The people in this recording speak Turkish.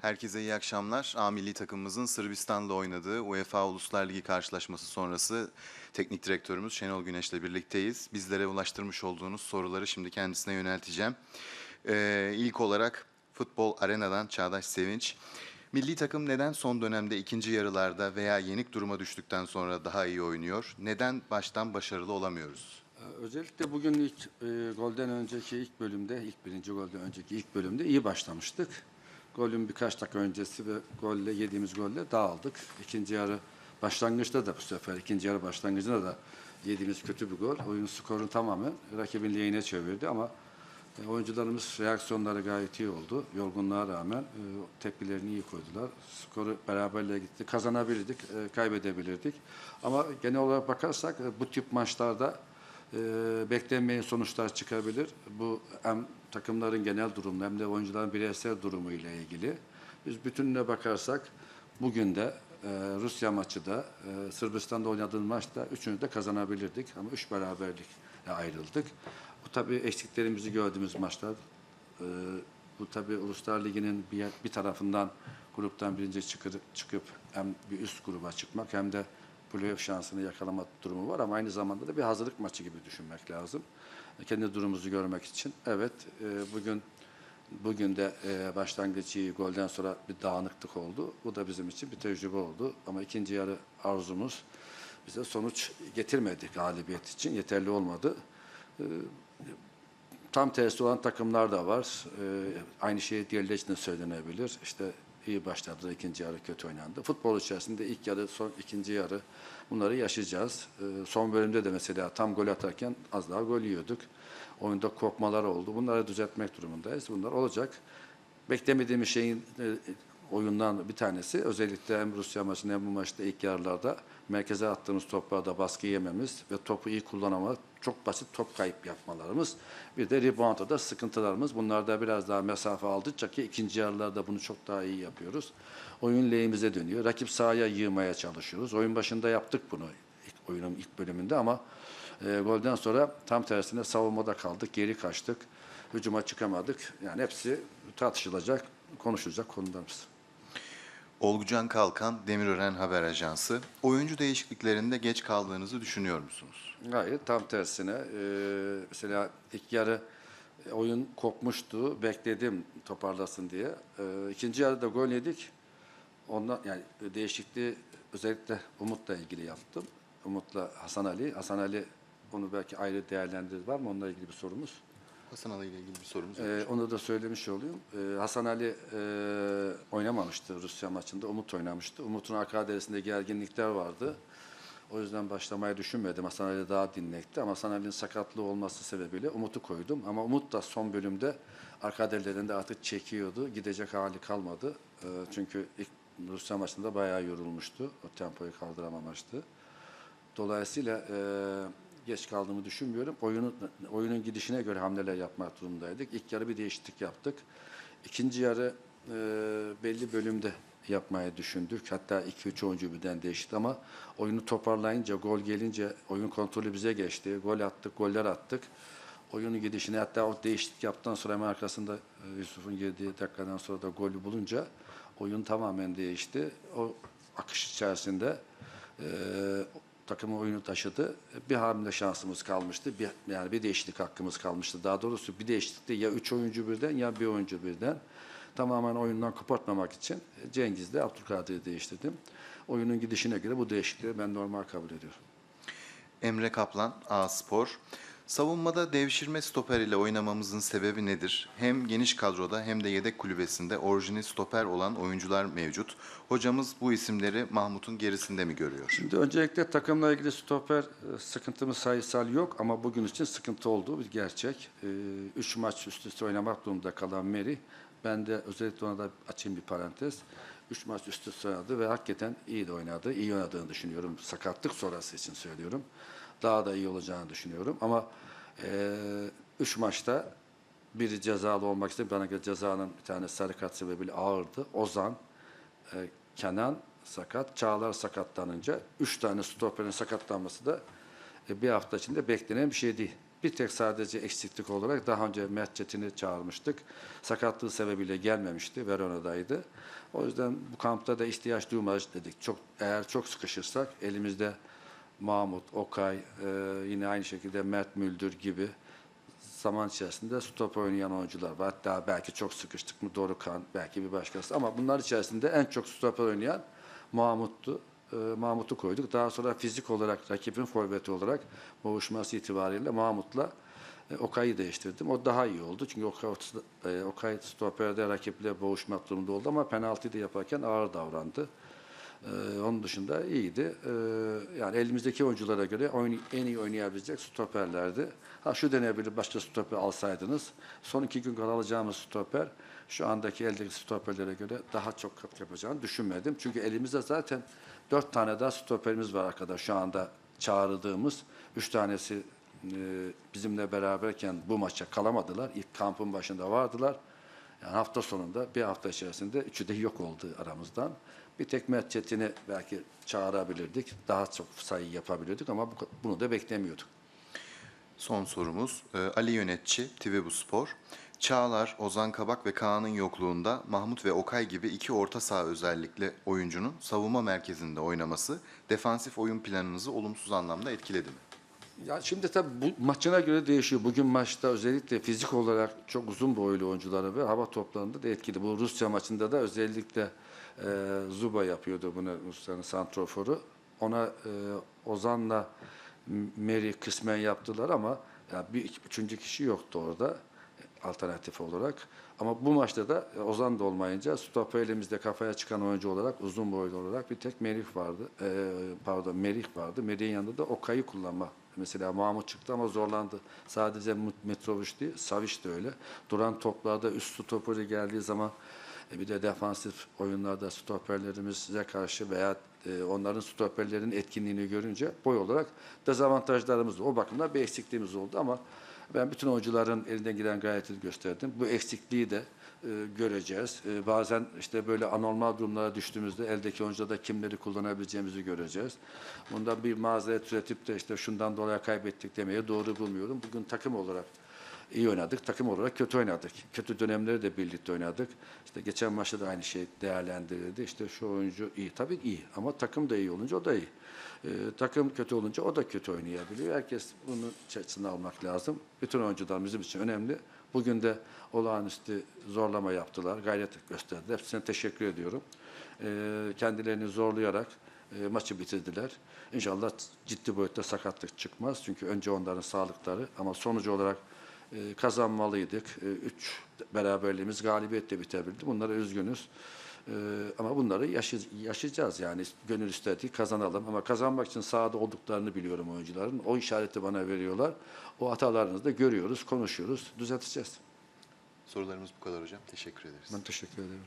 Herkese iyi akşamlar. A milli takımımızın Sırbistan'la oynadığı UEFA Uluslar Ligi karşılaşması sonrası teknik direktörümüz Şenol Güneş'le birlikteyiz. Bizlere ulaştırmış olduğunuz soruları şimdi kendisine yönelteceğim. Ee, ilk olarak Futbol Arena'dan Çağdaş Sevinç. Milli takım neden son dönemde ikinci yarılarda veya yenik duruma düştükten sonra daha iyi oynuyor? Neden baştan başarılı olamıyoruz? Ee, Özellikle bugün ilk e, golden önceki ilk bölümde, ilk birinci golden önceki ilk bölümde iyi başlamıştık. Golün birkaç dakika öncesi ve golle yediğimiz golle dağıldık. İkinci yarı başlangıçta da bu sefer ikinci yarı başlangıcında da yediğimiz kötü bir gol. Oyun skorunu tamamen rakibin lehine çevirdi ama e, oyuncularımız reaksiyonları gayet iyi oldu. Yorgunluğa rağmen e, tepkilerini iyi koydular. Skoru beraberliğe gitti. Kazanabilirdik, e, kaybedebilirdik. Ama genel olarak bakarsak bu tip maçlarda e, beklenmeyen sonuçlar çıkabilir. Bu hem takımların genel durumu hem de oyuncuların bireysel durumu ile ilgili. Biz bütününe bakarsak bugün de e, Rusya maçı da e, Sırbistan'da oynadığın maçta üçünü de kazanabilirdik ama üç beraberlikle ayrıldık. Bu tabii eksiklerimizi gördüğümüz maçlar. E, bu tabii Uluslar Ligi'nin bir, bir tarafından gruptan birinci çıkıp, çıkıp hem bir üst gruba çıkmak hem de playoff şansını yakalamak durumu var ama aynı zamanda da bir hazırlık maçı gibi düşünmek lazım. Kendi durumumuzu görmek için. Evet, e, bugün bugün de e, başlangıç golden sonra bir dağınıklık oldu. Bu da bizim için bir tecrübe oldu. Ama ikinci yarı arzumuz bize sonuç getirmedi galibiyet için. Yeterli olmadı. E, tam tersi olan takımlar da var. Ee, aynı şey diğerleri için de söylenebilir. İşte iyi başladı, ikinci yarı kötü oynandı. Futbol içerisinde ilk yarı, son ikinci yarı bunları yaşayacağız. Ee, son bölümde de mesela tam gol atarken az daha gol yiyorduk. Oyunda kopmalar oldu. Bunları düzeltmek durumundayız. Bunlar olacak. Beklemediğimiz şeyin e, oyundan bir tanesi özellikle hem Rusya maçında hem bu maçta ilk yarılarda merkeze attığımız toplarda baskı yememiz ve topu iyi kullanamamak, çok basit top kayıp yapmalarımız. Bir de reboundda da sıkıntılarımız. Bunlarda biraz daha mesafe aldıkça ki ikinci yarılarda bunu çok daha iyi yapıyoruz. Oyun lehimize dönüyor. Rakip sahaya yığmaya çalışıyoruz. Oyun başında yaptık bunu ilk oyunun ilk bölümünde ama e, golden sonra tam tersine savunmada kaldık, geri kaçtık. Hücuma çıkamadık. Yani hepsi tartışılacak, konuşulacak konularımız. Olgucan Kalkan, Demirören Haber Ajansı. Oyuncu değişikliklerinde geç kaldığınızı düşünüyor musunuz? Hayır, tam tersine. Ee, mesela ilk yarı e, oyun kopmuştu. Bekledim toparlasın diye. Ee, ikinci yarıda gol yedik. Ondan yani değişikliği özellikle Umut'la ilgili yaptım. Umut'la Hasan Ali. Hasan Ali onu belki ayrı değerlendirir var mı? Onunla ilgili bir sorumuz. Hasan Ali ile ilgili bir sorumuz var. Ee, onu da söylemiş olayım. Ee, Hasan Ali e, oynamamıştı Rusya maçında. Umut oynamıştı. Umut'un arka derisinde gerginlikler vardı. O yüzden başlamayı düşünmedim. Hasan Ali daha dinlekti. Ama Hasan Ali'nin sakatlığı olması sebebiyle Umut'u koydum. Ama Umut da son bölümde arka derilerinde artık çekiyordu. Gidecek hali kalmadı. Ee, çünkü ilk Rusya maçında bayağı yorulmuştu. O tempoyu kaldıramamıştı. Dolayısıyla e, geç kaldığımı düşünmüyorum. Oyunun oyunun gidişine göre hamleler yapmak durumundaydık. İlk yarı bir değişiklik yaptık. İkinci yarı e, belli bölümde yapmayı düşündük. Hatta 2-3 oyuncu birden değişti ama oyunu toparlayınca, gol gelince oyun kontrolü bize geçti. Gol attık, goller attık. Oyunun gidişine hatta o değişiklik yaptıktan sonra hemen arkasında e, Yusuf'un girdiği dakikadan sonra da golü bulunca oyun tamamen değişti. O akış içerisinde e, takımı oyunu taşıdı. Bir hamle şansımız kalmıştı. Bir, yani bir değişiklik hakkımız kalmıştı. Daha doğrusu bir değişiklikte ya üç oyuncu birden ya bir oyuncu birden. Tamamen oyundan kopartmamak için Cengiz'le Abdülkadir'i değiştirdim. Oyunun gidişine göre bu değişiklikleri ben normal kabul ediyorum. Emre Kaplan, A Spor. Savunmada devşirme stoper ile oynamamızın sebebi nedir? Hem geniş kadroda hem de yedek kulübesinde orijinal stoper olan oyuncular mevcut. Hocamız bu isimleri Mahmut'un gerisinde mi görüyor? Şimdi öncelikle takımla ilgili stoper e, sıkıntımız sayısal yok ama bugün için sıkıntı olduğu bir gerçek. E, Üç maç üst üste oynamak durumunda kalan Meri, ben de özellikle ona da açayım bir parantez. Üç maç üst üste oynadı ve hakikaten iyi de oynadı. İyi oynadığını düşünüyorum. Sakatlık sonrası için söylüyorum. Daha da iyi olacağını düşünüyorum. Ama e, üç maçta biri cezalı olmak istedi. Bana göre cezanın bir tane sarı kart sebebiyle ağırdı. Ozan, e, Kenan sakat, Çağlar sakatlanınca üç tane stoperin sakatlanması da e, bir hafta içinde beklenen bir şey değil. Bir tek sadece eksiklik olarak daha önce Mert Çetin'i çağırmıştık. Sakatlığı sebebiyle gelmemişti. Verona'daydı. O yüzden bu kampta da ihtiyaç duymayız dedik. Çok eğer çok sıkışırsak elimizde Mahmut, Okay, e, yine aynı şekilde Mert Müldür gibi zaman içerisinde stop oynayan oyuncular var. Hatta belki çok sıkıştık mı Dorukan, belki bir başkası. Ama bunlar içerisinde en çok stoper oynayan Mahmut'tu. Ee, Mahmut'u koyduk. Daha sonra fizik olarak rakibin forveti olarak boğuşması itibariyle Mahmut'la e, Okay'ı değiştirdim. O daha iyi oldu. Çünkü Okay, e, Okay stoperde rakiple boğuşmak durumunda oldu ama penaltıyı da yaparken ağır davrandı. Ee, onun dışında iyiydi. Ee, yani elimizdeki oyunculara göre en iyi oynayabilecek stoperlerdi. Ha şu denebilir başka stoper alsaydınız. Son iki gün kala alacağımız stoper şu andaki eldeki stoperlere göre daha çok kat yapacağını düşünmedim. Çünkü elimizde zaten dört tane daha stoperimiz var arkadaş şu anda çağrıldığımız. Üç tanesi e, bizimle beraberken bu maça kalamadılar. İlk kampın başında vardılar. Yani hafta sonunda bir hafta içerisinde üçü de yok oldu aramızdan. Bir tek Mert Çetin'i belki çağırabilirdik. Daha çok sayı yapabilirdik ama bu- bunu da beklemiyorduk. Son sorumuz e, Ali Yönetçi, TV Bu Spor. Çağlar, Ozan Kabak ve Kaan'ın yokluğunda Mahmut ve Okay gibi iki orta saha özellikle oyuncunun savunma merkezinde oynaması defansif oyun planınızı olumsuz anlamda etkiledi mi? Ya şimdi tabii bu maçına göre değişiyor. Bugün maçta özellikle fizik olarak çok uzun boylu oyuncuları ve hava toplarında da etkili. Bu Rusya maçında da özellikle e, Zuba yapıyordu bunu Rusya'nın santroforu. Ona e, Ozan'la Meri kısmen yaptılar ama ya bir iki- üçüncü kişi yoktu orada e, alternatif olarak. Ama bu maçta da e, Ozan da olmayınca stoper elimizde kafaya çıkan oyuncu olarak uzun boylu olarak bir tek Merih vardı. E, pardon Merih vardı. Merih'in yanında da Okay'ı kullanma. Mesela Mahmut çıktı ama zorlandı. Sadece Mitrovic değil, Savic de öyle. Duran toplarda üst stoperi geldiği zaman e, bir de defansif oyunlarda stoperlerimize karşı veya e, onların stoperlerin etkinliğini görünce boy olarak dezavantajlarımız o bakımdan bir eksikliğimiz oldu ama ben bütün oyuncuların elinden gelen gayreti gösterdim. Bu eksikliği de e, göreceğiz. E, bazen işte böyle anormal durumlara düştüğümüzde eldeki oyuncularda kimleri kullanabileceğimizi göreceğiz. Bundan bir mazeret üretip de işte şundan dolayı kaybettik demeye doğru bulmuyorum. Bugün takım olarak iyi oynadık. Takım olarak kötü oynadık. Kötü dönemleri de birlikte oynadık. İşte geçen maçta da aynı şey değerlendirildi. İşte şu oyuncu iyi. Tabii iyi ama takım da iyi olunca o da iyi. Ee, takım kötü olunca o da kötü oynayabiliyor. Herkes bunun içerisine almak lazım. Bütün oyuncular bizim için önemli. Bugün de olağanüstü zorlama yaptılar, gayret gösterdiler. Hepsine teşekkür ediyorum. Ee, kendilerini zorlayarak e, maçı bitirdiler. İnşallah ciddi boyutta sakatlık çıkmaz. Çünkü önce onların sağlıkları ama sonucu olarak e, kazanmalıydık. E, üç beraberliğimiz galibiyetle bitebildi. Bunlara üzgünüz. E, ama bunları yaşay- yaşayacağız yani. Gönül istedik kazanalım. Ama kazanmak için sahada olduklarını biliyorum oyuncuların. O işareti bana veriyorlar. O hatalarınızı da görüyoruz, konuşuyoruz, düzelteceğiz. Sorularımız bu kadar hocam. Teşekkür ederiz. Ben teşekkür ederim.